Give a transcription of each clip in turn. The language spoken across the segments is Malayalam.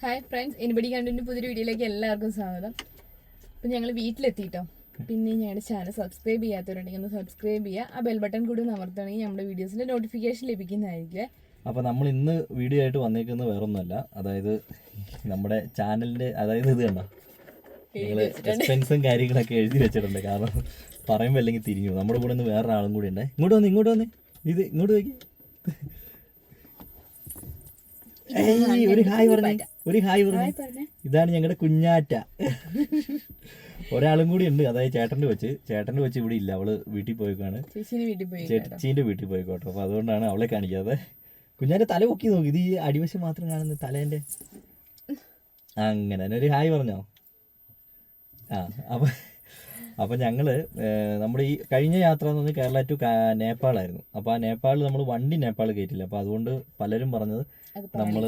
ഹായ് ഫ്രണ്ട്സ് എനിബടി കണ്ടിന് പുതിയൊരു വീഡിയോയിലേക്ക് എല്ലാവർക്കും സ്വാഗതം. അപ്പം ഞങ്ങൾ വീട്ടിലെത്തിയിട്ടോ പിന്നെ ഞങ്ങളുടെ ചാനൽ സബ്സ്ക്രൈബ് ചെയ്യാത്തവരുണ്ടെങ്കിൽ ഒന്ന് സബ്സ്ക്രൈബ് ചെയ്യുക ആ ബെൽ ബട്ടൺ കൂടി അമർത്തുകയാണെങ്കിൽ നമ്മുടെ വീഡിയോസിന്റെ നോട്ടിഫിക്കേഷൻ ലഭിക്കുന്നതായിരിക്കും അപ്പോൾ നമ്മൾ ഇന്ന് വീഡിയോ ആയിട്ട് വന്നേക്കുന്നത് വേറൊന്നുമല്ല. അതായത് നമ്മുടെ ചാനലിന്റെ അതായത് ഇത് കണ്ടോ? നിങ്ങൾ എക്സ്പെൻസും കാര്യങ്ങളൊക്കെ എഴുതി വെച്ചിട്ടുണ്ട്. കാരണം പറയുമ്പോൾ അല്ലെങ്കിൽ തിരിഞ്ഞു നമ്മുടെ കൂടെ ഒന്ന് വേറൊരാളും കൂടി ഉണ്ട്. ഇങ്ങോട്ട് വന്ന് ഇങ്ങോട്ട് വന്ന്. ഇത് ഇങ്ങോട്ട് നോക്കി. ഒരു ഹായ് പറഞ്ഞേ ഒരു ഹായ് പറഞ്ഞേ. ഇതാണ് ഞങ്ങളുടെ കുഞ്ഞാറ്റ. ഒരാളും കൂടി ഉണ്ട്. അതായത് ചേട്ടന്റെ വെച്ച് ചേട്ടന്റെ വെച്ച് ഇവിടെ ഇല്ല. അവൾ വീട്ടിൽ പോയിക്കാണ്. ചേച്ചീന്റെ വീട്ടിൽ പോയി ചേച്ചീന്റെ വീട്ടിൽ പോയിക്കോട്ടെ. അപ്പൊ അതുകൊണ്ടാണ് അവളെ കാണിക്കാതെ. കുഞ്ഞാന്റെ തല പൊക്കി നോക്കി. ഇത് ഈ അടിവശം മാത്രം കാണുന്ന തലേന്റെ അങ്ങനെ തന്നെ. ഒരു ഹായ് പറഞ്ഞോ? ആ അപ്പം അപ്പൊ ഞങ്ങൾ നമ്മുടെ ഈ കഴിഞ്ഞ യാത്ര എന്ന് പറഞ്ഞാൽ കേരള ടു നേപ്പാളായിരുന്നു. അപ്പോൾ ആ നേപ്പാളിൽ നമ്മൾ വണ്ടി നേപ്പാൾ കയറ്റില്ല. അപ്പോൾ അതുകൊണ്ട് പലരും പറഞ്ഞത് നമ്മൾ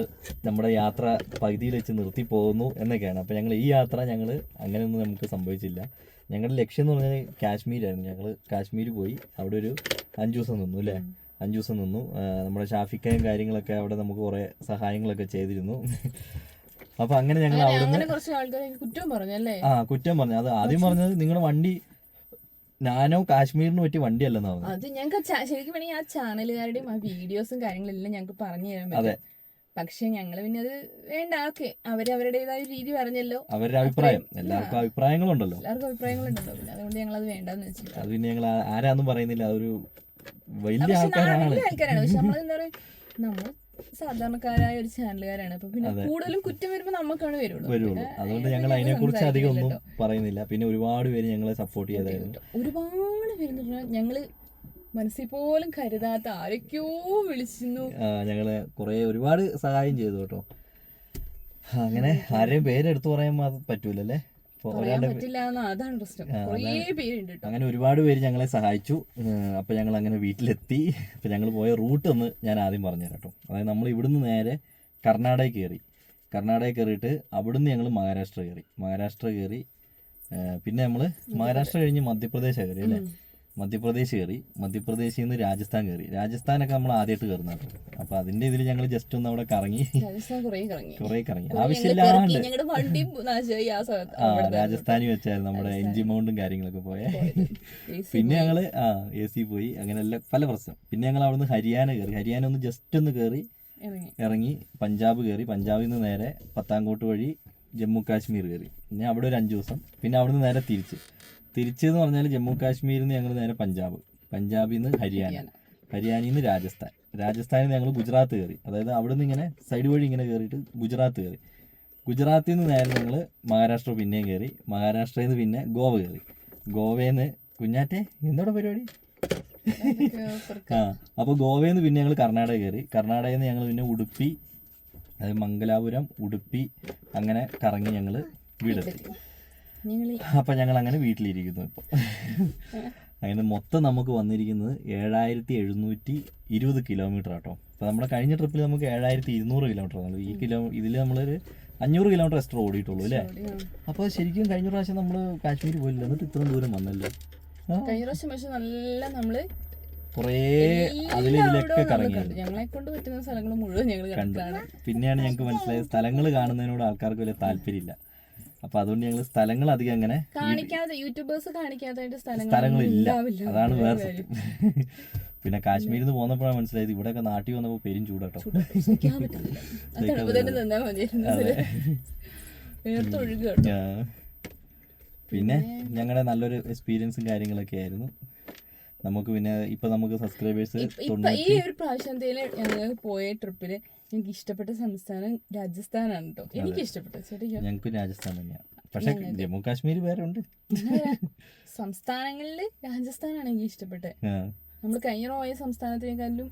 നമ്മുടെ യാത്ര പകുതിയിൽ വെച്ച് നിർത്തി പോകുന്നു എന്നൊക്കെയാണ്. അപ്പോൾ ഞങ്ങൾ ഈ യാത്ര ഞങ്ങൾ അങ്ങനെയൊന്നും നമുക്ക് സംഭവിച്ചില്ല. ഞങ്ങളുടെ ലക്ഷ്യം എന്ന് പറഞ്ഞാൽ കാശ്മീരായിരുന്നു. ഞങ്ങൾ കാശ്മീർ പോയി. അവിടെ ഒരു അഞ്ച് ദിവസം നിന്നു അല്ലേ അഞ്ച് ദിവസം നിന്നു. നമ്മുടെ ഷാഫിക്കയും കാര്യങ്ങളൊക്കെ അവിടെ നമുക്ക് കുറേ സഹായങ്ങളൊക്കെ ചെയ്തിരുന്നു. അപ്പോൾ അങ്ങനെ ഞങ്ങൾ അവിടെ കുറ്റവും പറഞ്ഞു ആ കുറ്റം പറഞ്ഞു. അത് ആദ്യം പറഞ്ഞത് നിങ്ങളുടെ വണ്ടി ഞാനോ കാശ്മീരിന് പറ്റിയ വണ്ടിയല്ലെന്നാണ് അത് ഞങ്ങൾക്ക് ശരിക്കും വേണമെങ്കിൽ ആ ചാനലുകാരുടെയും ആ വീഡിയോസും കാര്യങ്ങളെല്ലാം ഞങ്ങൾക്ക് പറഞ്ഞു തരാൻ. പറ്റും. പക്ഷെ ഞങ്ങൾ പിന്നെ അത് വേണ്ട ഓക്കെ. അവർ അവരുടേതായ രീതി പറഞ്ഞല്ലോ. അവരുടെ അഭിപ്രായം. എല്ലാവർക്കും അഭിപ്രായങ്ങളുണ്ടല്ലോ. എല്ലാവർക്കും അഭിപ്രായങ്ങളുണ്ടല്ലോ. പിന്നെ അതുകൊണ്ട് ഞങ്ങൾ അത് വേണ്ടെന്ന് വെച്ചില്ല. അത് പിന്നെ ഞങ്ങൾ ആരാന്നും പറയുന്നില്ല. അതൊരു വലിയ ആൾക്കാരാണ്. ആൾക്കാരാണ്. പക്ഷെ നമ്മൾ എന്താ പറയാ നമ്മൾ സാധാരണക്കാരായ ഒരു ചാനലുകാരാണ്. അപ്പൊ പിന്നെ കൂടുതലും കുറ്റം വരുമ്പോ നമുക്കാണ് വരുള്ളൂ. വരുള്ളൂ. അതുകൊണ്ട് ഞങ്ങൾ അതിനെ കുറിച്ച് അധികം ഒന്നും പറയുന്നില്ല. പിന്നെ ഒരുപാട് പേര് ഞങ്ങളെ സപ്പോർട്ട് ചെയ്തായിരുന്നു. ഒരുപാട് പേര് ഞങ്ങൾ മനസ്സിൽ പോലും കരുതാത്ത ആരൊക്കെയോ വിളിച്ചിരുന്നു. ഞങ്ങൾ കുറെ ഒരുപാട് സഹായം ചെയ്തു കേട്ടോ. അങ്ങനെ ആരെയും പേരെടുത്തു പറയാൻ പറ്റൂലല്ലേ? അങ്ങനെ ഒരുപാട് പേര് ഞങ്ങളെ സഹായിച്ചു. അപ്പൊ ഞങ്ങൾ അങ്ങനെ വീട്ടിലെത്തി. അപ്പൊ ഞങ്ങൾ പോയ റൂട്ട് ഒന്ന് ഞാൻ ആദ്യം പറഞ്ഞു കേട്ടോ. അതായത് നമ്മൾ ഇവിടുന്ന് നേരെ കർണാടക കയറി. കർണാടക കയറിയിട്ട് അവിടുന്ന് ഞങ്ങൾ മഹാരാഷ്ട്ര കയറി. മഹാരാഷ്ട്ര കയറി പിന്നെ നമ്മൾ മഹാരാഷ്ട്ര കഴിഞ്ഞ് മധ്യപ്രദേശ് കയറി അല്ലേ? മധ്യപ്രദേശ് കയറി. മധ്യപ്രദേശിൽ നിന്ന് രാജസ്ഥാൻ കയറി. രാജസ്ഥാനൊക്കെ നമ്മൾ ആദ്യമായിട്ട് കയറുന്നത് അപ്പൊ അപ്പോൾ അതിന്റെ ഇതിൽ ഞങ്ങൾ ജസ്റ്റ് ഒന്ന് അവിടെ കറങ്ങി. കുറേ കറങ്ങി. ആവശ്യമില്ലാണ്ട് ആ രാജസ്ഥാനി വെച്ചായിരുന്നു നമ്മുടെ എൻജി മൗണ്ടും കാര്യങ്ങളൊക്കെ പോയെ. പിന്നെ ഞങ്ങൾ ആ എ സി പോയി. അങ്ങനെ എല്ലാം പല പ്രശ്നം. പിന്നെ ഞങ്ങൾ അവിടുന്ന് ഹരിയാന കയറി. ഹരിയാന ഒന്ന് ജസ്റ്റ് ഒന്ന് കയറി ഇറങ്ങി. ഇറങ്ങി പഞ്ചാബ് കയറി. പഞ്ചാബിൽ നിന്ന് നേരെ പത്താംകോട്ട് വഴി ജമ്മു കാശ്മീർ കയറി. പിന്നെ അവിടെ ഒരു അഞ്ച് ദിവസം. പിന്നെ അവിടുന്ന് നേരെ തിരിച്ച്. തിരിച്ച് എന്ന് പറഞ്ഞാൽ ജമ്മു കാശ്മീരിൽ നിന്ന് ഞങ്ങൾ നേരെ പഞ്ചാബ്. പഞ്ചാബിൽ നിന്ന് ഹരിയാന. ഹരിയാനയിൽ നിന്ന് രാജസ്ഥാൻ. രാജസ്ഥാനിൽ നിന്ന് ഞങ്ങൾ ഗുജറാത്ത് കയറി അതായത് അവിടെ നിന്ന് ഇങ്ങനെ സൈഡ് വഴി ഇങ്ങനെ കയറിയിട്ട് ഗുജറാത്ത് കയറി ഗുജറാത്തിൽ നിന്ന് നേരെ ഞങ്ങൾ മഹാരാഷ്ട്ര പിന്നെയും കയറി മഹാരാഷ്ട്രയിൽ നിന്ന് പിന്നെ ഗോവ കയറി ഗോവയിൽ നിന്ന് കുഞ്ഞാറ്റെ എന്തോടെ പരിപാടി? ആ അപ്പോൾ ഗോവയിൽ നിന്ന് പിന്നെ ഞങ്ങൾ കർണാടക കയറി കർണാടകയിൽ നിന്ന് ഞങ്ങൾ പിന്നെ ഉടുപ്പി അതായത് മംഗലാപുരം ഉടുപ്പി അങ്ങനെ കറങ്ങി ഞങ്ങൾ വീടെത്തി. അപ്പം ഞങ്ങൾ അങ്ങനെ വീട്ടിലിരിക്കുന്നു ഇപ്പോൾ അങ്ങനെ മൊത്തം നമുക്ക് വന്നിരിക്കുന്നത് ഏഴായിരത്തി എഴുന്നൂറ്റി ഇരുപത് കിലോമീറ്റർ ആട്ടോ. അപ്പോൾ നമ്മുടെ കഴിഞ്ഞ ട്രിപ്പിൽ നമുക്ക് ഏഴായിരത്തി ഇരുന്നൂറ് കിലോമീറ്റർ ആണ്. ഈ കിലോ ഇതിൽ നമ്മളൊരു അഞ്ഞൂറ് കിലോമീറ്റർ എക്സ്ട്രാ ഓടിയിട്ടുള്ളൂ അല്ലേ? അപ്പോൾ ശരിക്കും കഴിഞ്ഞ പ്രാവശ്യം നമ്മൾ കാശ്മീർ പോയില്ല. എന്നിട്ട് ഇത്രയും ദൂരം വന്നല്ലോ. കഴിഞ്ഞ പ്രാവശ്യം പക്ഷെ നല്ല നമ്മൾ കുറേ അതിലൊക്കെ കറങ്ങി കണ്ടു. ഞങ്ങളെ കൊണ്ട് പറ്റുന്ന സ്ഥലങ്ങൾ മുഴുവൻ ഞങ്ങൾ കണ്ടു. പിന്നെയാണ് ഞങ്ങൾക്ക് മനസ്സിലായത് സ്ഥലങ്ങൾ കാണുന്നതിനോട് ആൾക്കാർക്ക് വലിയ താല്പര്യമില്ല. അപ്പൊ അതുകൊണ്ട് ഞങ്ങൾ സ്ഥലങ്ങൾ അധികം അങ്ങനെ കാണിക്കാതെ യൂട്യൂബേഴ്സ് കാണിക്കാത്തതായിട്ട് സ്ഥലങ്ങൾ സ്ഥലങ്ങളില്ല. അതാണ് വേറെ സത്യം. പിന്നെ കാശ്മീരിൽ നിന്ന് പോന്നപ്പോഴാണ് മനസ്സിലായത് ഇവിടെയൊക്കെ നാട്ടിൽ വന്നപ്പോൾ പെരും ചൂടാട്ടോ. പിന്നെ ഞങ്ങളുടെ നല്ലൊരു എക്സ്പീരിയൻസും കാര്യങ്ങളൊക്കെ ആയിരുന്നു. നമുക്ക് പിന്നെ ഇപ്പൊ നമുക്ക് സബ്സ്ക്രൈബേഴ്സ് ഈ ഒരു പ്രാവശ്യം പോയ ട്രിപ്പിൽ എനിക്ക് ഇഷ്ടപ്പെട്ട സംസ്ഥാനം രാജസ്ഥാനാണ് കേട്ടോ എനിക്ക് ഇഷ്ടപ്പെട്ട ഞങ്ങൾക്ക് രാജസ്ഥാൻ തന്നെയാണ് പക്ഷെ ജമ്മു കാശ്മീർ വേറെ ഉണ്ട് സംസ്ഥാനങ്ങളിൽ രാജസ്ഥാനാണ് എനിക്ക് ഇഷ്ടപ്പെട്ടത്. നമ്മൾ കഴിഞ്ഞ പോയ സംസ്ഥാനത്തിനേക്കാളും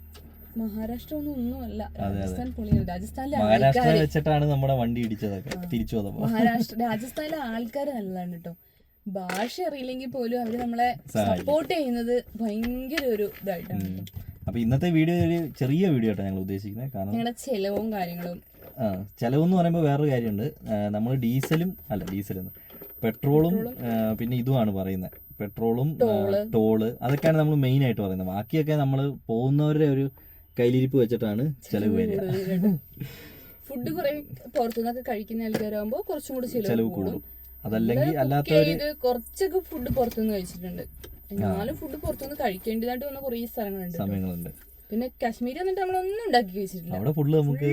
മഹാരാഷ്ട്ര ഒന്നും ഒന്നുമല്ല രാജസ്ഥാൻ പൊളിയാണ്. രാജസ്ഥാനിലെ മഹാരാഷ്ട്ര വെച്ചിട്ടാണ് നമ്മുടെ വണ്ടി ഇടിച്ചതൊക്കെ. തിരിച്ചു മഹാരാഷ്ട്ര രാജസ്ഥാനിലെ ആൾക്കാർ നല്ലതാണ് കേട്ടോ ഭാഷ അറിയില്ലെങ്കിൽ പോലും അവർ നമ്മളെ സപ്പോർട്ട് ചെയ്യുന്നത് ഭയങ്കര ഒരു ഇതായിട്ടാണ്. അപ്പൊ ഇന്നത്തെ വീഡിയോ ഒരു ചെറിയ വീഡിയോ ആയിട്ടാണ് ഞങ്ങൾ ഉദ്ദേശിക്കുന്നത്. കാരണം ഞങ്ങളുടെ ചെലവും കാര്യങ്ങളും. ആ, ചെലവെന്ന് പറയുമ്പോൾ വേറൊരു കാര്യമുണ്ട്. നമ്മൾ ഡീസലും അല്ല ഡീസലും പെട്രോളും പിന്നെ ഇതുമാണ് പറയുന്നത്. പെട്രോളും ടോൾ. അതൊക്കെയാണ് നമ്മൾ മെയിൻ ആയിട്ട് പറയുന്നത്. ബാക്കിയൊക്കെ നമ്മൾ പോകുന്നവരുടെ ഒരു കയ്യിലിരിപ്പ് വെച്ചിട്ടാണ് ചെലവ് വരിക. ഫുഡ് കുറെ പുറത്തുനിന്നൊക്കെ കഴിക്കുന്ന ആൾക്കാരാകുമ്പോൾ കുറച്ചും കൂടി ചെലവ് കൂടും. അതല്ലെങ്കിൽ അല്ലാത്ത അല്ലാത്തവര് കുറച്ചൊക്കെ ഫുഡ് പുറത്തുനിന്ന് കഴിച്ചിട്ടുണ്ട്. എന്നാലും ഫുഡ് പുറത്തുനിന്ന് കഴിക്കേണ്ടതായിട്ട് വന്ന കുറേ സ്ഥലങ്ങളുണ്ട് സമയങ്ങളുണ്ട് പിന്നെ കാശ്മീരിൽ വന്നിട്ട് നമ്മളൊന്നും ഉണ്ടാക്കി കഴിച്ചിട്ടില്ല അവിടെ ഫുള്ള് നമുക്ക്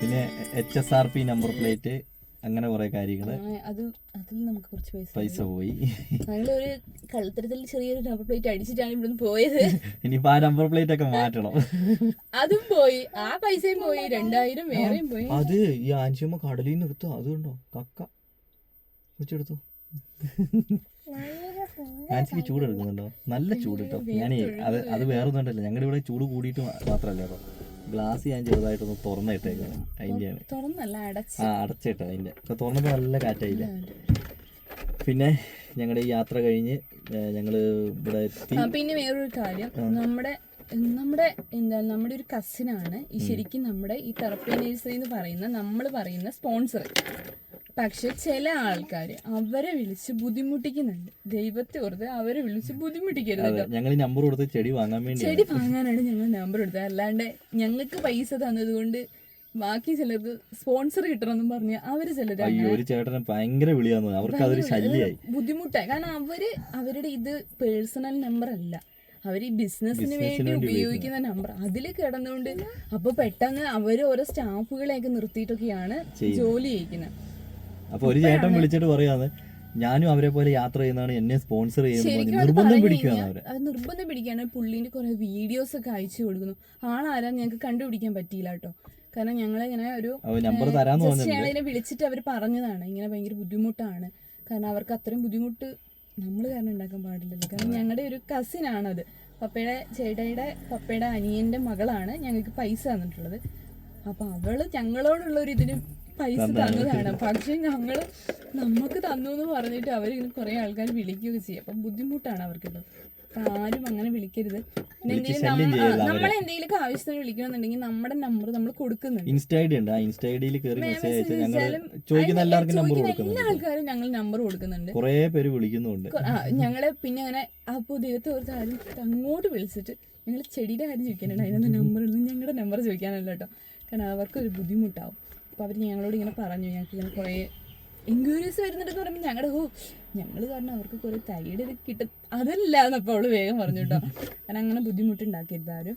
പിന്നെ H S R P number plate അങ്ങനെ കുറെ കാര്യങ്ങൾ. അത് അതിൽ നമുക്ക് കുറച്ച് പൈസ പൈസ പോയി. ഞങ്ങളൊരു കള്ളത്തരത്തിൽ ചെറിയൊരു നമ്പർ പ്ലേറ്റ് അടിച്ചിട്ടാണ് ഇവിടുന്ന് പോയത്. ഇനിയിപ്പോ ആ നമ്പർ പ്ലേറ്റ് ഒക്കെ മാറ്റണം. അതും പോയി. ആ പൈസയും പോയി. രണ്ടായിരം വേറെയും പോയി. അത് ഈ ആൻസിയമ്മ കടലിൽ നിന്ന് എടുത്തോ അത് കക്ക. വെച്ചെടുത്തു. ആൻസിക്ക് ചൂട് എടുക്കുന്നുണ്ടോ നല്ല ചൂട് കേട്ടോ. ഞാനേ അത് അത് വേറെ ഒന്നുണ്ടല്ലോ ഞങ്ങളുടെ ഇവിടെ ചൂട് കൂടിയിട്ട് മാത്രമല്ല മാത്രല്ല കേട്ടോ ഗ്ലാസ് ഞാൻ ചെറുതായിട്ടൊന്ന് തുറന്നിട്ടേക്കാണ് അതിന്റെ ആ അടച്ചിട്ടോ അതിന്റെ. ഇപ്പം തുറന്നപ്പോ നല്ല കാറ്റായില്ല? പിന്നെ ഞങ്ങളുടെ ഈ യാത്ര കഴിഞ്ഞ് ഞങ്ങൾ ഞങ്ങൾ ഇവിടെ എത്തി. പിന്നെ വേറൊരു കാര്യം. നമ്മുടെ നമ്മുടെ എന്താ നമ്മുടെ ഒരു കസിനാണ് ഈ ശരിക്കും നമ്മുടെ ഈ തെറപ്പി നേഴ്സറി എന്ന് പറയുന്ന നമ്മൾ പറയുന്ന സ്പോൺസർ പക്ഷെ ചില ആൾക്കാർ അവരെ വിളിച്ച് ബുദ്ധിമുട്ടിക്കുന്നുണ്ട്. ദൈവത്തെ ഓർത്ത് അവരെ വിളിച്ച് ബുദ്ധിമുട്ടിക്കരുത് ഞങ്ങൾ നമ്പർ കൊടുത്ത് ചെടി വാങ്ങാൻ വേണ്ടി ചെടി വാങ്ങാനാണ് ഞങ്ങൾ നമ്പർ കൊടുത്തത്. അല്ലാണ്ട് ഞങ്ങൾക്ക് പൈസ തന്നത് കൊണ്ട് ബാക്കി ചിലർക്ക് സ്പോൺസർ കിട്ടണമെന്നും പറഞ്ഞു അവർ ചിലർ ഒരു ചേട്ടനെ ഭയങ്കര വിളിയാന്ന്. അവർക്ക് അതൊരു ശല്യമായി ബുദ്ധിമുട്ടായി. കാരണം അവർ അവരുടെ ഇത് പേഴ്സണൽ നമ്പർ അല്ല. അവർ ഈ ബിസിനസ്സിന് വേണ്ടി ഉപയോഗിക്കുന്ന നമ്പർ അതിൽ കിടന്നുകൊണ്ട് അപ്പൊ പെട്ടെന്ന് അവർ ഓരോ സ്റ്റാഫുകളെയൊക്കെ നിർത്തിയിട്ടൊക്കെയാണ് ജോലി ചെയ്യിക്കുന്നത് അപ്പൊ ഒരു ചേട്ടൻ വിളിച്ചിട്ട് പറയാന്ന് ഞാനും അവരെ പോലെ യാത്ര ചെയ്യുന്നതാണ് എന്നെ സ്പോൺസർ ചെയ്യുന്നത് നിർബന്ധം പിടിക്കുകയാണ് അവരെ. നിർബന്ധം പിടിക്കാണ് പുള്ളിന്റെ കുറെ വീഡിയോസ് ഒക്കെ അയച്ചു കൊടുക്കുന്നു. ആളാരാ ഞങ്ങൾക്ക് കണ്ടുപിടിക്കാൻ പറ്റിയില്ല കേട്ടോ. കാരണം ഞങ്ങളിങ്ങനെ ഒരു നമ്പർ തരാന്ന് തോന്നുന്നു പറഞ്ഞിട്ടുണ്ട്. വിളിച്ചിട്ട് അവർ പറഞ്ഞതാണ്. ഇങ്ങനെ ഭയങ്കര ബുദ്ധിമുട്ടാണ്. കാരണം അവർക്ക് അത്രയും ബുദ്ധിമുട്ട് നമ്മൾ കാരണം ഉണ്ടാക്കാൻ പാടില്ലല്ലോ. കാരണം ഞങ്ങളുടെ ഒരു കസിൻ ആണത്. പപ്പയുടെ ചേട്ടയുടെ പപ്പയുടെ അനിയന്റെ മകളാണ് ഞങ്ങൾക്ക് പൈസ തന്നിട്ടുള്ളത്. അപ്പൊ അവൾ ഞങ്ങളോടുള്ള ഒരു ഇതിന് പൈസ തന്നതാണ് പക്ഷെ ഞങ്ങൾ നമുക്ക് തന്നു എന്ന് പറഞ്ഞിട്ട് അവരിങ്ങനെ കുറെ ആൾക്കാർ വിളിക്കുകയൊക്കെ ചെയ്യും. അപ്പം ബുദ്ധിമുട്ടാണ് അവർക്കിത്. അപ്പൊ ആരും അങ്ങനെ വിളിക്കരുത്. നമ്മൾ എന്തെങ്കിലും ആവശ്യത്തിന് വിളിക്കണമെന്നുണ്ടെങ്കിൽ നമ്മുടെ നമ്പർ നമ്മൾ കൊടുക്കുന്നുണ്ട്. ഇൻസ്റ്റ ഐ ഡി ഉണ്ട്. ആ ഇൻസ്റ്റ ഐ ഡിയിൽ കയറി മെസ്സേജ് അയച്ചാൽ ഞങ്ങൾ ചോദിക്കുന്ന എല്ലാവർക്കും നമ്പർ കൊടുക്കുന്നുണ്ട്. എല്ലാ ആൾക്കാരും ഞങ്ങൾ നമ്പർ കൊടുക്കുന്നുണ്ട്. കുറേ പേര് വിളിക്കുന്നുണ്ട്. ഞങ്ങളെ പിന്നെ അങ്ങനെ അപ്പോൾ ദൈവത്തെ ഓർത്ത് ആരും അങ്ങോട്ട് വിളിച്ചിട്ട് ഞങ്ങൾ ചെടിയുടെ കാര്യം ചോദിക്കാനുണ്ട് അതിനൊന്നും നമ്പർ ഉള്ളൂ ഞങ്ങളുടെ നമ്പർ ചോദിക്കാനല്ല കേട്ടോ. കാരണം അവർക്കൊരു ബുദ്ധിമുട്ടാവും. അപ്പോൾ അവർ ഞങ്ങളോട് ഇങ്ങനെ പറഞ്ഞു. ഞങ്ങൾക്ക് ഇങ്ങനെ കുറേ എൻക്വയറീസ് വരുന്നുണ്ടെന്ന് പറയുമ്പോൾ ഞങ്ങളുടെ ഓ ഞങ്ങൾ കാരണം അവർക്ക് കുറേ തൈയുടെ ഇത് കിട്ടും. അതല്ല എന്നപ്പോൾ അവൾ വേഗം പറഞ്ഞു കേട്ടോ. കാരണം അങ്ങനെ ബുദ്ധിമുട്ടുണ്ടാക്കരുത് ആരും.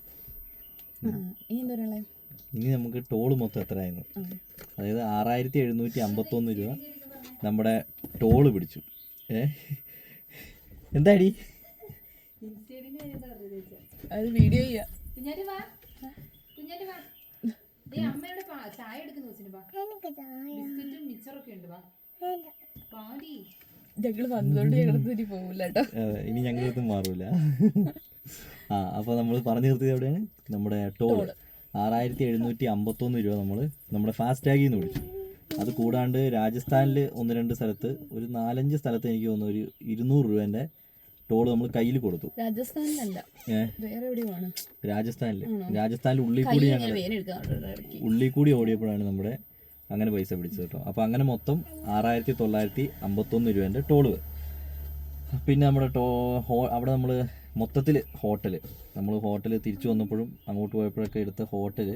ആ, ഇനി എന്താ പറയുള്ളത് ഇനി നമുക്ക് ടോൾ മൊത്തം എത്രയായിരുന്നു? അതായത് ആറായിരത്തി എഴുന്നൂറ്റി അമ്പത്തൊന്ന് രൂപ നമ്മുടെ ടോൾ പിടിച്ചു. ഏ? എന്താടി? അത് വീഡിയോ ചെയ്യാം. അമ്മയുടെ പാ- ചായ എടുക്കുന്ന വെച്ചിട്ട് വാ. ബിസ്ക്കറ്റും മിച്ചറൊക്കെ ഉണ്ട് വാ. പാടി. ഞങ്ങൾ വന്നതുകൊണ്ട് ഞങ്ങൾ തിരി പോകില്ല കേട്ടോ. അതെ, ഇനി ഞങ്ങൾക്ക് മാറൂല. ആ അപ്പോൾ നമ്മൾ പറഞ്ഞു നിർത്തിയത് എവിടെയാണ്? നമ്മുടെ ടോൾ. ആറായിരത്തി എഴുന്നൂറ്റി അമ്പത്തൊന്ന് രൂപ നമ്മൾ നമ്മുടെ ഫാസ്റ്റാഗിൽ നിന്ന് വിളിച്ചു. അത് കൂടാണ്ട് രാജസ്ഥാനിൽ ഒന്ന് രണ്ട് സ്ഥലത്ത് ഒരു നാലഞ്ച് സ്ഥലത്ത് എനിക്ക് തോന്നുന്നു ഒരു ഇരുന്നൂറ് രൂപേന്റെ ടോൾ നമ്മൾ കയ്യിൽ കൊടുത്തു. രാജസ്ഥാനിലല്ല. എവിടെയുമാണ് രാജസ്ഥാനിൽ ഉള്ളിൽ കൈ കൂടി ഞങ്ങൾ ഉള്ളിൽ കൂടി ഓടിയപ്പോഴാണ് നമ്മുടെ അങ്ങനെ പൈസ പിടിച്ചത് കേട്ടോ. അപ്പോൾ അങ്ങനെ മൊത്തം ആറായിരത്തി തൊള്ളായിരത്തി അമ്പത്തൊന്ന് രൂപേന്റെ ടോൾ പിന്നെ നമ്മുടെ ടോ അവിടെ നമ്മൾ മൊത്തത്തിൽ ഹോട്ടൽ നമ്മൾ ഹോട്ടൽ തിരിച്ചു വന്നപ്പോഴും അങ്ങോട്ട് പോയപ്പോഴൊക്കെ എടുത്ത ഹോട്ടൽ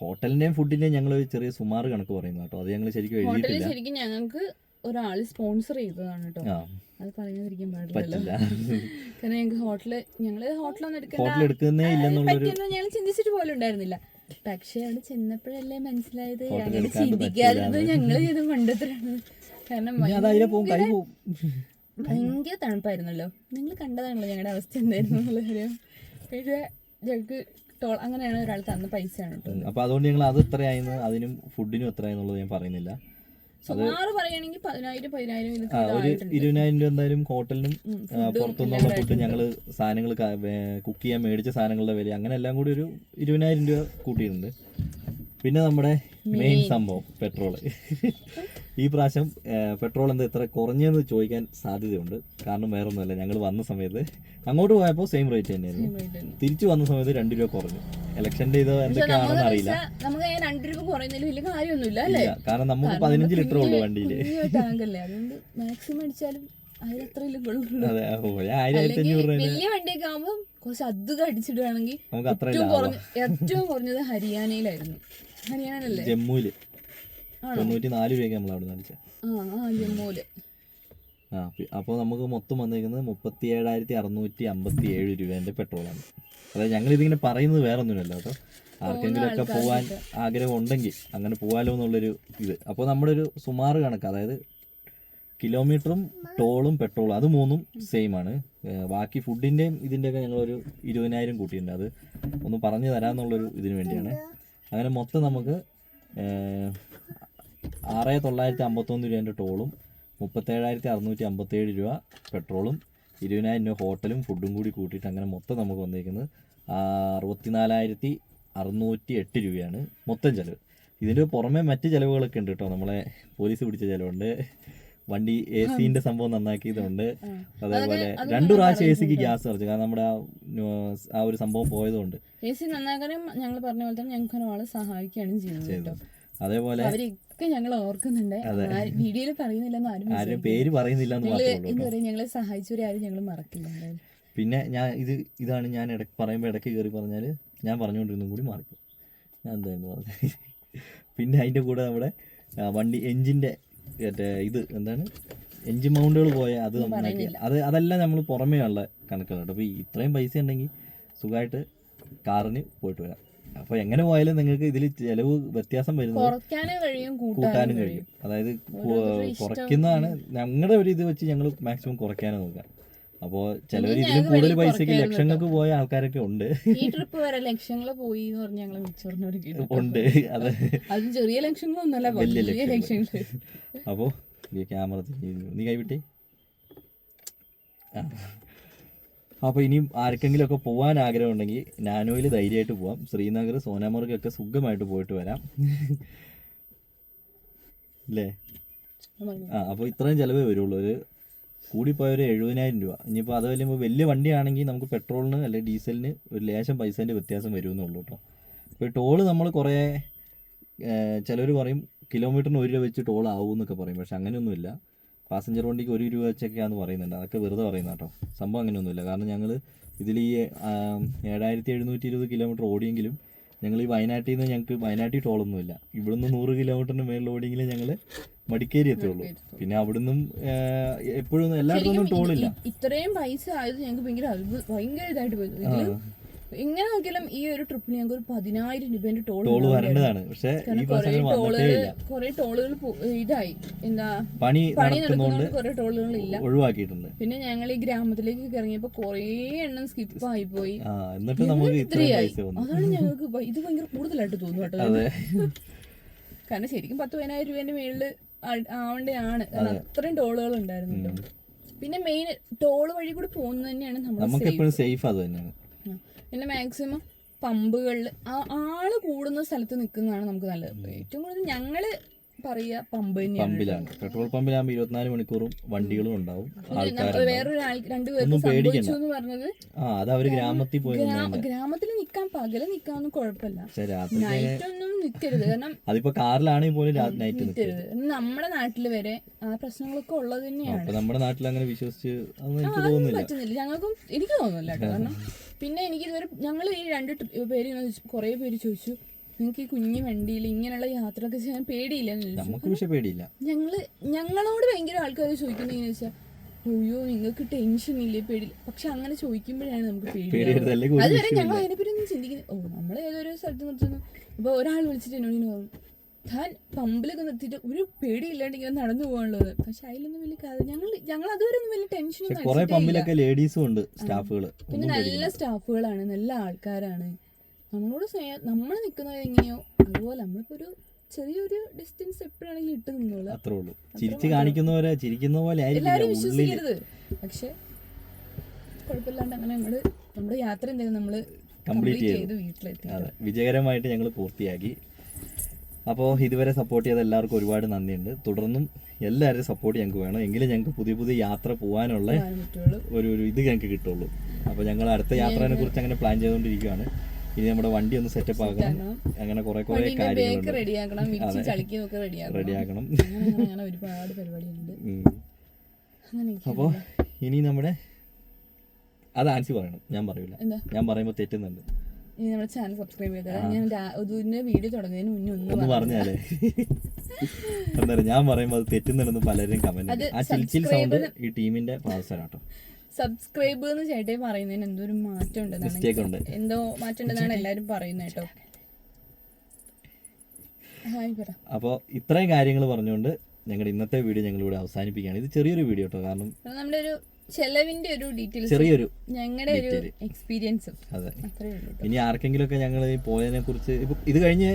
ഹോട്ടലിന്റെയും ഫുഡിന്റെയും ഞങ്ങൾ ചെറിയ സുമാർ കണക്ക് പറയുന്നു കേട്ടോ. അത് ഞങ്ങൾ ശരിക്കും എഴുതിയിട്ടില്ല. ശരിക്കും ഞങ്ങൾക്ക് ഒരാൾ സ്പോൺസർ ചെയ്തതാണ് കേട്ടോ അത് പറയാതിരിക്കാൻ പാടില്ലല്ലോ. പറ്റില്ല. കാരണം ഞങ്ങൾക്ക് ഹോട്ടൽ ഞങ്ങൾ ഹോട്ടലൊന്നും എടുക്കണ്ട. ഞങ്ങൾ ചിന്തിച്ചിട്ട് പോലും ഉണ്ടായിരുന്നില്ല. പക്ഷെ അവിടെ ചെന്നപ്പോഴല്ലേ മനസ്സിലായത് അങ്ങനെ ചിന്തിക്കാറുണ്ട് ഞങ്ങൾ ചെയ്ത് മണ്ടത്തരാണ് കാരണം ഭയങ്കര തണുപ്പായിരുന്നല്ലോ. നിങ്ങൾ കണ്ടതാണല്ലോ ഞങ്ങളുടെ അവസ്ഥ എന്തായിരുന്നു എന്നുള്ള കാര്യം. പക്ഷേ ഞങ്ങൾക്ക് ടോൾ അങ്ങനെയാണ് ഒരാൾ തന്ന പൈസയാണ് കേട്ടോ അപ്പൊ അതുകൊണ്ട് ഞങ്ങൾ അത് എത്രയായിരുന്നു അതിനും ഫുഡിനും എത്രയാന്നുള്ളത് ഞാൻ പറയുന്നില്ല. സുമാറ് പറയുകയാണെങ്കിൽ പതിനായിരം പതിനായിരം ഇത് ആ ഒരു ഇരുപതിനായിരം രൂപ എന്തായാലും ഹോട്ടലിനും ആ, പുറത്തുനിന്നുള്ള ഫുഡ് ഞങ്ങൾ സാധനങ്ങൾ കുക്ക് ചെയ്യാൻ മേടിച്ച സാധനങ്ങളുടെ വില അങ്ങനെ എല്ലാം കൂടി ഒരു ഇരുപതിനായിരം രൂപ കൂട്ടിയിട്ടുണ്ട്. പിന്നെ നമ്മുടെ മെയിൻ സംഭവം പെട്രോൾ ഈ പ്രാവശ്യം പെട്രോൾ എന്താ ഇത്ര കുറഞ്ഞെന്ന് ചോദിക്കാൻ സാധ്യതയുണ്ട്. കാരണം വേറെ ഒന്നുമല്ല ഞങ്ങൾ വന്ന സമയത്ത് അങ്ങോട്ട് പോയപ്പോൾ സെയിം റേറ്റ് തന്നെയായിരുന്നു. തിരിച്ചു വന്ന സമയത്ത് രണ്ട് രൂപ കുറഞ്ഞു. ഇലക്ഷന്റെ ഇത് എന്തൊക്കെയാണെന്ന് അറിയില്ല. കാരണം നമുക്ക് പതിനഞ്ച് ലിറ്റർ ഉള്ളൂ വണ്ടിയിൽ അതെ ആയിരം ആയിരത്തി അഞ്ഞൂറ് രൂപ കുറച്ച് അധികം അടിച്ചിടുകയാണെങ്കിൽ നമുക്ക് ഏറ്റവും കുറഞ്ഞത് ഹരിയാനയിലായിരുന്നു. ഹരിയാനല്ലേ ജമ്മുവിൽ ആണോ തൊണ്ണൂറ്റി നാല് രൂപയ്ക്ക് നമ്മൾ അവിടെ നിന്ന് ആ അപ്പോൾ നമുക്ക് മൊത്തം വന്നിരിക്കുന്നത് മുപ്പത്തി ഏഴായിരത്തി അറുന്നൂറ്റി അമ്പത്തി ഏഴ് രൂപേന്റെ പെട്രോളാണ്. അതായത് ഞങ്ങൾ ഇതിങ്ങനെ പറയുന്നത് വേറെ ഒന്നുമില്ല കേട്ടോ ആർക്കെങ്കിലും ഒക്കെ പോകാൻ ആഗ്രഹം ഉണ്ടെങ്കിൽ അങ്ങനെ പോകാലോ എന്നുള്ളൊരു ഇത്. അപ്പോൾ നമ്മുടെ ഒരു സുമാറ് കണക്ക് അതായത് കിലോമീറ്ററും ടോളും പെട്രോളും അത് മൂന്നും സെയിം ആണ് ബാക്കി ഫുഡിന്റെയും ഫുഡിന്റെയും ഇതിന്റെയൊക്കെ ഞങ്ങളൊരു ഇരുപതിനായിരം കൂട്ടിയിട്ടുണ്ട്. അത് ഒന്ന് പറഞ്ഞു തരാമെന്നുള്ളൊരു ഇതിന് വേണ്ടിയാണ്. അങ്ങനെ മൊത്തം നമുക്ക് ആറ് തൊള്ളായിരത്തി അമ്പത്തൊന്ന് രൂപേന്റെ ടോളും മുപ്പത്തേഴായിരത്തി അറുന്നൂറ്റി അമ്പത്തേഴ് രൂപ പെട്രോളും ഇരുപതിനായിരം രൂപ ഹോട്ടലും ഫുഡും കൂടി കൂട്ടിയിട്ട് അങ്ങനെ മൊത്തം നമുക്ക് വന്നിരിക്കുന്നത് അറുപത്തിനാലായിരത്തി അറുന്നൂറ്റി എട്ട് രൂപയാണ് മൊത്തം ചിലവ്. ഇതിന്റെ പുറമെ മറ്റ് ചിലവുകളൊക്കെ ഉണ്ട് കേട്ടോ. നമ്മളെ പോലീസ് പിടിച്ച ചിലവുണ്ട്. വണ്ടി എ സിന്റെ സംഭവം നന്നാക്കിയതുണ്ട്. അതേപോലെ അത് രണ്ടു പ്രാവശ്യം എ സിക്ക് ഗ്യാസ് നിറച്ചു. കാരണം നമ്മുടെ ആ ഒരു സംഭവം പോയതുകൊണ്ട്. എ സി നന്നാക്കാനും ഞങ്ങൾ പറഞ്ഞ പോലെ തന്നെ ഞങ്ങൾക്ക് ഒരാളെ സഹായിക്കുകയാണ് ചെയ്യുന്നത് അതേപോലെ അവരൊക്കെ ഞങ്ങൾ ഓർക്കുന്നുണ്ട്. വീഡിയോയിൽ പറയുന്നില്ലെന്ന് ആരും. പേര് പറയുന്നില്ല എന്ന് ഞങ്ങൾ. പറയാ സഹായിച്ചവരെ ആരും ഞങ്ങൾ മറക്കില്ല. പിന്നെ ഞാൻ ഇത് ഇതാണ് ഞാൻ ഇടയ്ക്ക് പറയുമ്പോൾ ഇടയ്ക്ക് കയറി പറഞ്ഞാൽ ഞാൻ പറഞ്ഞുകൊണ്ടിരുന്നും കൂടി മാറിക്കും ഞാൻ എന്തായിരുന്നു പറഞ്ഞത്? പിന്നെ അതിന്റെ കൂടെ നമ്മുടെ വണ്ടി എഞ്ചിന്റെ മറ്റേ ഇത് എന്താണ്? എഞ്ചിൻ മൗണ്ടുകൾ പോയ അത് നന്നാക്കി. അത് അതെല്ലാം നമ്മൾ പുറമേ ഉള്ള കണക്കുകളുണ്ട് അപ്പോൾ ഇത്രയും പൈസ ഉണ്ടെങ്കിൽ സുഖമായിട്ട് കാറിന് പോയിട്ട് വരാം. അപ്പോൾ എങ്ങനെ പോയാലും നിങ്ങൾക്ക് ഇതിൽ ചെലവ് വ്യത്യാസം വരുന്നത് കൂട്ടാനും കഴിയും. അതായത് കുറയ്ക്കുന്നതാണ്. ഞങ്ങളുടെ ഒരു ഇത് വെച്ച് ഞങ്ങൾ മാക്സിമം കുറയ്ക്കാനും നോക്കാം അപ്പോ ചിലവർ ഇതിലും കൂടുതൽ പൈസക്ക് ലക്ഷങ്ങൾക്ക് പോയ ആൾക്കാരൊക്കെ ഉണ്ട്. ഈ ട്രിപ്പ് വരെ ലക്ഷങ്ങൾ പോയി എന്ന് പറഞ്ഞ ഞങ്ങൾ മിച്ചോറിനോട് ഉണ്ട്. അത്. അത് ചെറിയ ലക്ഷങ്ങളൊന്നുമല്ല വലിയ. ലക്ഷങ്ങൾ അപ്പോ ക്യാമറ നീ കൈവിട്ടേ. അപ്പോൾ ഇനിയും ആർക്കെങ്കിലും ഒക്കെ പോകാൻ ആഗ്രഹം ഉണ്ടെങ്കിൽ നാനോയിൽ ധൈര്യമായിട്ട് പോവാം. ശ്രീനഗർ സോനാമർഗൊക്കെ സുഖമായിട്ട് പോയിട്ട് വരാം. അല്ലേ? ആ അപ്പോൾ ഇത്രയും ചിലവേ വരുള്ളൂ. ഒരു കൂടിപ്പോയ ഒരു എഴുപതിനായിരം രൂപ. ഇനിയിപ്പോൾ അത് വരുമ്പോൾ വലിയ വണ്ടിയാണെങ്കിൽ നമുക്ക് പെട്രോളിന് അല്ലെങ്കിൽ ഡീസലിന് ഒരു ലേശം പൈസേന്റെ വ്യത്യാസം വരുമെന്നുള്ളൂ കേട്ടോ. ഇപ്പോൾ ടോൾ നമ്മൾ കുറേ ചിലർ പറയും കിലോമീറ്ററിന് ഒരു രൂപ വെച്ച് ടോൾ ആവും എന്നൊക്കെ പറയും. പക്ഷെ അങ്ങനെയൊന്നുമില്ല. പാസഞ്ചർ വണ്ടിക്ക് ഒരു രൂപ വെച്ചൊക്കെയാണെന്ന് പറയുന്നുണ്ട്. അതൊക്കെ വെറുതെ പറയുന്ന കേട്ടോ. സംഭവം അങ്ങനെയൊന്നുമില്ല. കാരണം ഞങ്ങൾ ഇതിൽ ഈ ഏഴായിരത്തി എഴുന്നൂറ്റി ഇരുപത് കിലോമീറ്റർ ഓടിയെങ്കിലും ഞങ്ങൾ ഈ വയനാട്ടിൽ നിന്ന് ഞങ്ങൾക്ക് വയനാട്ടിൽ ടോളൊന്നുമില്ല ഇവിടുന്ന് നൂറ് കിലോമീറ്ററിന് മേളിൽ ഓടിയെങ്കിലും ഞങ്ങൾ മടിക്കേരി എത്തുള്ളൂ. പിന്നെ അവിടുന്നും എപ്പോഴും എല്ലായിടത്തും ടോളില്ല ഇത്രയും പൈസ ആയത് ഞങ്ങൾക്ക് ഭയങ്കര ഭയങ്കര ഇതായിട്ട് പോയി. എങ്ങനെ നോക്കിയാലും ഈ ഒരു ട്രിപ്പിന് ഞങ്ങൾക്ക് ഒരു പതിനായിരം രൂപേന്റെ ടോൾ ടോൾ വരേണ്ടതാണ്. പക്ഷേ ഈ വന്നിട്ടേ ഇല്ല. കുറെ ടോളുകൾ ഇതായി. എന്താ പണി പണി നടക്കുന്നതുകൊണ്ട് കൊറേ ടോളുകൾ ഇല്ല ഒഴിവാക്കിയിട്ടുണ്ട്. പിന്നെ ഞങ്ങൾ ഈ ഗ്രാമത്തിലേക്ക് ഇറങ്ങിയപ്പോ കുറേ എണ്ണം സ്കിപ്പ് ആയി പോയി എന്നിട്ട് നമുക്ക് ഇത്രയായി അതാണ് ഞങ്ങൾക്ക് ഇത് ഭയങ്കര കൂടുതലായിട്ട് തോന്നുന്നു കേട്ടോ. കാരണം ശരിക്കും പത്ത് പതിനായിരം രൂപേന്റെ മേളിൽ ആ- ആവേണ്ടതാണ് കാരണം അത്രയും ടോളുകൾ ഉണ്ടായിരുന്നല്ലോ. പിന്നെ മെയിൻ ടോൾ വഴി കൂടി പോകുന്നത് തന്നെയാണ് നമുക്ക് എപ്പോഴും സേഫ് അത് തന്നെയാണ്. പിന്നെ മാക്സിമം പമ്പുകളിൽ ആൾ കൂടുന്ന സ്ഥലത്ത് നിൽക്കുന്നതാണ് നമുക്ക് നല്ലത്. ഏറ്റവും കൂടുതൽ ഞങ്ങൾ പറയുക പമ്പ് തന്നെയാണ്. പമ്പിലാണ്. പെട്രോൾ പമ്പിലാകുമ്പോൾ ഇരുപത്തിനാല് മണിക്കൂറും വണ്ടികളും ഉണ്ടാവും. വേറൊരു രണ്ടുപേർക്ക് സംഭവിച്ചു എന്ന് പറഞ്ഞത് അത് അവർ ഗ്രാമത്തിൽ പോയി ഗ്രാമത്തിൽ നിൽക്കാൻ പകൽ നിൽക്കാനൊന്നും കുഴപ്പമില്ല. പക്ഷെ രാത്രി നൈറ്റ് ഒന്നും നിക്കരുത്. കാരണം അതിപ്പോ കാറിലാണെങ്കിൽ പോലും നൈറ്റ് നിൽക്കും നിൽക്കരുത് നമ്മുടെ നാട്ടിൽ വരെ ആ പ്രശ്നങ്ങളൊക്കെ ഉള്ളത് തന്നെയാണ്. നമ്മുടെ നാട്ടിൽ അങ്ങനെ വിശ്വസിച്ച് അതൊന്നും എനിക്ക് തോന്നുന്നില്ല. പറ്റുന്നില്ല. ഞങ്ങൾക്കും എനിക്ക് തോന്നുന്നില്ല കാരണം പിന്നെ എനിക്ക് ഇതുവരെ ഞങ്ങൾ ഈ രണ്ട് പേര് കുറേ പേര് ചോദിച്ചു നിങ്ങൾക്ക് ഈ കുഞ്ഞു വണ്ടിയിൽ ഇങ്ങനെയുള്ള യാത്രയൊക്കെ ചെയ്യാൻ പേടിയില്ല? പേടിയില്ല. ഞങ്ങൾ ഞങ്ങളോട് ഭയങ്കര ആൾക്കാർ ചോദിക്കുന്നത് എങ്ങനെ വെച്ചാൽ അയ്യോ നിങ്ങൾക്ക് ടെൻഷൻ ഇല്ലേ? പേടി പക്ഷെ അങ്ങനെ ചോദിക്കുമ്പോഴാണ് നമുക്ക് പേടി. അതുവരെ ഞങ്ങൾ അതിനെപ്പറ്റി ഒന്നും ചിന്തിക്കുന്നത് ഓ നമ്മൾ ഏതൊരു സ്ഥലത്ത് നിർത്തുന്നു അപ്പൊ ഒരാൾ വിളിച്ചിട്ട് എന്നോട് താൻ പമ്പിലൊക്കെ നിർത്തിയിട്ട് ഒരു പേടിയില്ലാണ്ട് ഇങ്ങനെ നടന്നു പോകാനുള്ളത്. പക്ഷെ അതിലൊന്നും വലിയ കാര്യം ഞങ്ങൾ ഞങ്ങൾ അതുവരെ ഒന്നും വലിയ ടെൻഷൻ പക്ഷെ കുറെ പമ്പിലൊക്കെ ലേഡീസും ഉണ്ട് സ്റ്റാഫുകൾ പിന്നെ നല്ല സ്റ്റാഫുകളാണ് നല്ല ആൾക്കാരാണ്. നമ്മളോട് സ്നേഹം നമ്മൾ നിൽക്കുന്നത് എങ്ങനെയോ അതുപോലെ നമ്മളിപ്പോ ഒരു ചെറിയൊരു ഡിസ്റ്റൻസ് എപ്പോഴാണെങ്കിലും ഇട്ട് നിന്നോളൂ. അത്രേ ഉള്ളൂ. ചിരിച്ച് കാണിക്കുന്നവരെ ചിരിക്കുന്ന പോലെ എല്ലാരും വിശ്വസിക്കരുത്. പക്ഷെ കുഴപ്പമില്ലാണ്ട് അങ്ങനെ നമ്മൾ നമ്മുടെ യാത്ര എന്തായാലും നമ്മൾ കംപ്ലീറ്റ് ചെയ്ത്. വീട്ടിലെത്തി വിജയകരമായിട്ട് ഞങ്ങൾ പൂർത്തിയാക്കി. അപ്പോൾ ഇതുവരെ സപ്പോർട്ട് ചെയ്ത എല്ലാവർക്കും ഒരുപാട് നന്ദിയുണ്ട്. തുടർന്നും എല്ലാവരും സപ്പോർട്ട് ഞങ്ങൾക്ക് വേണം. എങ്കിലും ഞങ്ങൾക്ക് പുതിയ പുതിയ യാത്ര പോകാനുള്ള ഒരു ഒരു ഇത് ഞങ്ങൾക്ക് കിട്ടുള്ളൂ. അപ്പോൾ ഞങ്ങൾ അടുത്ത യാത്രയെ കുറിച്ച് അങ്ങനെ പ്ലാൻ ചെയ്തുകൊണ്ടിരിക്കുകയാണ്. ഇനി നമ്മുടെ വണ്ടി ഒന്ന് സെറ്റപ്പ് ആക്കണം. അങ്ങനെ കുറെ കുറെ കാര്യങ്ങൾ കാര്യങ്ങളുണ്ട്. റെഡിയാക്കണം അപ്പോൾ ഇനി നമ്മുടെ അത് ആൻസി പറയണം. ഞാൻ പറയൂല. ഞാൻ പറയുമ്പോൾ തെറ്റുന്നുണ്ട്. ഇനി നമ്മുടെ ചാനൽ സബ്സ്ക്രൈബ് ചെയ്താൽ ഞാൻ ഇതിന്റെ വീഡിയോ തുടങ്ങുന്നതിന് മുന്നേ ഒന്ന് ഒന്ന് പറഞ്ഞു. പറഞ്ഞാലേ. എന്താ ഞാൻ പറയുമ്പോൾ അത് തെറ്റുന്നുണ്ടെന്ന് പലരും കമന്റ് ആ ചിൽച്ചിൽ സൗണ്ട് ഈ ടീമിന്റെ പാസ്വരാട്ടോ സബ്സ്ക്രൈബ് എന്ന് ചേട്ടേ പറയുന്നതിന് എന്തോ ഒരു മാറ്റം ഉണ്ട്. ഉണ്ടെന്നാണ് എന്തോ മാറ്റം ഉണ്ടെന്നാണ് എല്ലാരും പറയുന്നത് കേട്ടോ. അപ്പോൾ ഇത്രയും കാര്യങ്ങൾ പറഞ്ഞുകൊണ്ട് ഞങ്ങളുടെ ഇന്നത്തെ വീഡിയോ ഞങ്ങൾ ഇവിടെ അവസാനിപ്പിക്കുകയാണ്. ഇത് ചെറിയൊരു വീഡിയോ കേട്ടോ കാരണം നമ്മുടെ ഒരു ചെലവിന്റെ ഒരു ഡീറ്റെയിൽസ് ചെറിയൊരു ഞങ്ങളുടെ ഒരു എക്സ്പീരിയൻസും അതെ. ഇനി ആർക്കെങ്കിലും ഒക്കെ ഞങ്ങൾ പോയതിനെ കുറിച്ച് ഇപ്പൊ ഇത് കഴിഞ്ഞ്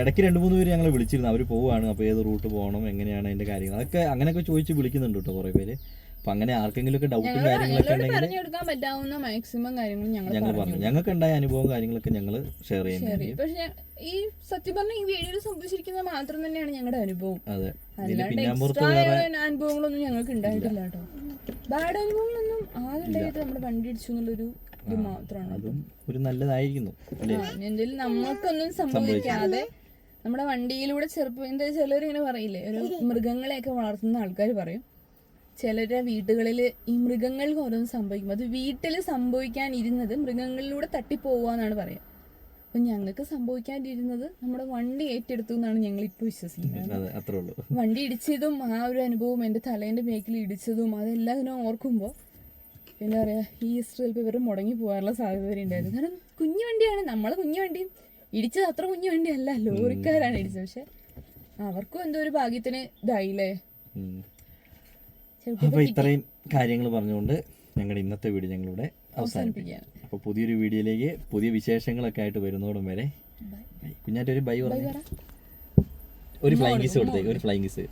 ഇടയ്ക്ക് രണ്ട് മൂന്ന് പേര് ഞങ്ങൾ വിളിച്ചിരുന്നു. അവർ പോവാണ്. അപ്പോൾ ഏത് റൂട്ട് പോകണം എങ്ങനെയാണ് അതിന്റെ കാര്യങ്ങൾ? അതൊക്കെ അങ്ങനെയൊക്കെ ചോദിച്ച് വിളിക്കുന്നുണ്ട് കേട്ടോ കുറേ പേര്. അപ്പം അങ്ങനെ ആർക്കെങ്കിലുമൊക്കെ ഡൗട്ടും കാര്യങ്ങളൊക്കെ ഉണ്ടെങ്കിൽ പറഞ്ഞു കൊടുക്കാൻ പറ്റാവുന്ന മാക്സിമം കാര്യങ്ങൾ ഞങ്ങൾ പറഞ്ഞു. ഞങ്ങൾക്ക് ഉണ്ടായ അനുഭവം കാര്യങ്ങളൊക്കെ ഞങ്ങൾ ഷെയർ ചെയ്യുന്നതായിരിക്കും പക്ഷേ ഈ സത്യം പറഞ്ഞ ഈ വീഡിയോയിൽ സംഭവിച്ചിരിക്കുന്നത് മാത്രം തന്നെയാണ് ഞങ്ങളുടെ അനുഭവം. അതെ. അനുഭവങ്ങളൊന്നും ഞങ്ങൾക്ക് ഉണ്ടായിട്ടില്ല കേട്ടോ. ബാഡ് അനുഭവങ്ങളൊന്നും ആകെ ഉണ്ടായിട്ട് നമ്മുടെ വണ്ടി ഇടിച്ചു എന്നുള്ളൊരു ഇത് മാത്രമാണ് അതും ഒരു നല്ലതായിരിക്കുന്നു. എന്തെങ്കിലും നമ്മൾക്കൊന്നും സംഭവിക്കാതെ നമ്മുടെ വണ്ടിയിലൂടെ ചെറുപ്പം എന്താ ചിലർ ഇങ്ങനെ പറയില്ലേ? ഒരു മൃഗങ്ങളെയൊക്കെ വളർത്തുന്ന ആൾക്കാർ പറയും. ചിലരുടെ വീടുകളിൽ ഈ മൃഗങ്ങൾക്ക് ഓരോന്ന് സംഭവിക്കും. അത് വീട്ടിൽ സംഭവിക്കാൻ ഇരുന്നത് മൃഗങ്ങളിലൂടെ തട്ടിപ്പോവാന്നാണ് പറയാം. അപ്പൊ ഞങ്ങൾക്ക് സംഭവിക്കാനിരുന്നത് നമ്മുടെ വണ്ടി ഏറ്റെടുത്തു എന്നാണ് ഞങ്ങൾ ഇപ്പോൾ വിശ്വസിക്കുന്നത് വണ്ടി ഇടിച്ചതും ആ ഒരു അനുഭവം എന്റെ തലേന്റെ മേക്കിൽ ഇടിച്ചതും അതെല്ലാം ഇങ്ങനെ ഓർക്കുമ്പോൾ എന്താ പറയുക ഈ ചിലപ്പോൾ ഇവർ മുടങ്ങി പോകാനുള്ള സാധ്യത വരെ ഉണ്ടായിരുന്നു. കാരണം കുഞ്ഞു വണ്ടിയാണ് നമ്മളെ കുഞ്ഞു വണ്ടിയും ഇടിച്ചത് അത്ര കുഞ്ഞു വണ്ടിയല്ല ലോറിക്കാരാണ് ഇടിച്ചത്. പക്ഷെ അവർക്കും എന്തോ ഒരു ഭാഗ്യത്തിന് ഇതായില്ലേ? അപ്പോൾ ഇത്രയും കാര്യങ്ങൾ പറഞ്ഞുകൊണ്ട് ഞങ്ങളുടെ ഇന്നത്തെ വീഡിയോ ഞങ്ങളിവിടെ അവസാനിപ്പിക്കും. അവസാനിപ്പിക്കുകയാണ് അപ്പോൾ പുതിയൊരു വീഡിയോയിലേക്ക് പുതിയ വിശേഷങ്ങളൊക്കെ ആയിട്ട് വരുന്നോടും വരെ കുഞ്ഞാറ്റൊരു ബൈ. കുഞ്ഞാറ്റ ഒരു ബൈ പറഞ്ഞു ഒരു ഫ്ലൈങ് കിസ് കൊടുത്തേക്ക് ഒരു ഫ്ലൈങ് കിസ്